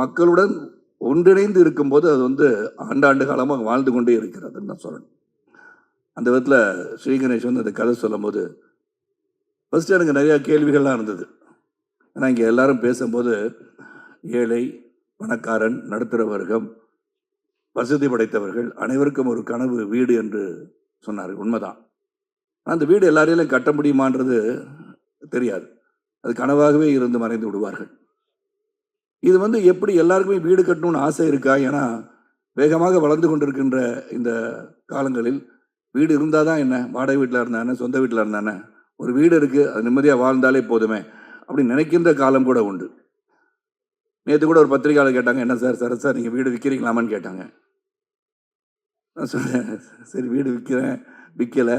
மக்களுடன் ஒன்றிணைந்து இருக்கும்போது அது வந்து ஆண்டாண்டு காலமாக வாழ்ந்து கொண்டே இருக்கிறதுன்னு நான் சொல்லணும். அந்த விதத்தில் ஸ்ரீ கணேஷ் வந்து அந்த கதை சொல்லும்போது ஃபஸ்ட்டு எனக்கு நிறையா கேள்விகள்லாம் இருந்தது. ஏன்னா இங்கே எல்லாரும் பேசும்போது ஏழை பணக்காரன் நடுத்தர வர்க்கம் வசதி படைத்தவர்கள் அனைவருக்கும் ஒரு கனவு வீடு என்று சொன்னார் உண்மைதான். அந்த வீடு எல்லாரையிலும் கட்ட முடியுமான்றது தெரியாது. அது கனவாகவே இருந்து மறைந்து விடுவார்கள். இது வந்து எப்படி எல்லாருக்குமே வீடு கட்டணும்னு ஆசை இருக்கா? ஏன்னா வேகமாக வளர்ந்து கொண்டிருக்கின்ற இந்த காலங்களில் வீடு இருந்தால் தான் என்ன? வாடகை வீட்டில் இருந்தானே சொந்த வீட்டில் இருந்தானே ஒரு வீடு இருக்குது அது நிம்மதியாக வாழ்ந்தாலே போதுமே அப்படி நினைக்கின்ற காலம் கூட உண்டு. நேற்று கூட ஒரு பத்திரிகையாளர் கேட்டாங்க என்ன சார் சார் சார் நீங்கள் வீடு விற்கிறீங்களாமான்னு கேட்டாங்க. நான் சொன்னேன் சரி வீடு விற்கிறேன் விற்கலை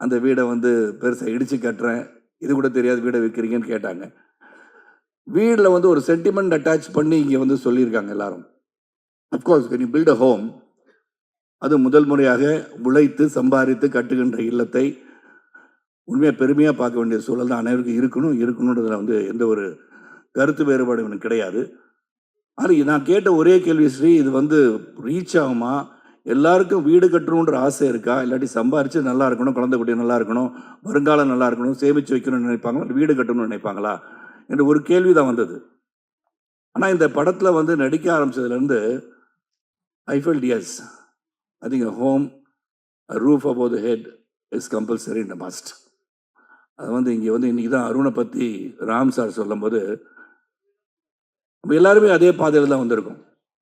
அந்த வீடை வந்து பெருசாக இடித்து கட்டுறேன். இது கூட தெரியாது வீடை விற்கிறீங்கன்னு கேட்டாங்க. வீட்டில் வந்து ஒரு சென்டிமெண்ட் அட்டாச் பண்ணி இங்கே வந்து சொல்லியிருக்காங்க எல்லாரும். Of course when you build a home அது முதல் முறையாக உழைத்து சம்பாதித்து கட்டுகின்ற இல்லத்தை உண்மையாக பெருமையாக பார்க்க வேண்டிய சூழல் தான் அனைவருக்கும் இருக்கணும். இருக்கணுன்றதுல வந்து எந்த ஒரு கருத்து வேறுபாடும் எனக்கு கிடையாது. ஆனால் நான் கேட்ட ஒரே கேள்வி ஸ்ரீ இது வந்து ரீச் ஆகுமா? எல்லாருக்கும் வீடு கட்டணுன்ற ஆசை இருக்கா? இல்லாட்டி சம்பாரித்து நல்லா இருக்கணும் குழந்தை குட்டி நல்லா இருக்கணும் வருங்காலம் நல்லா இருக்கணும் சேமித்து வைக்கணும்னு நினைப்பாங்களா? வீடு கட்டணும்னு நினைப்பாங்களா? என்று ஒரு கேள்வி தான் வந்தது. ஆனால் இந்த படத்தில் வந்து நடிக்க ஆரம்பிச்சதுலேருந்து I feel yes I think home roof above the head is compulsory இந்த மஸ்ட் அது வந்து இங்கே வந்து இன்றைக்கி தான் அருணை பற்றி ராம் சார் சொல்லும்போது நம்ம எல்லாருமே அதே பாதையில் தான் வந்திருக்கோம்.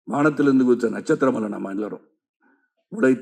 வானத்திலிருந்து குதித்த நட்சத்திரம் அல்ல நம்ம எல்லாரும். உழைத்து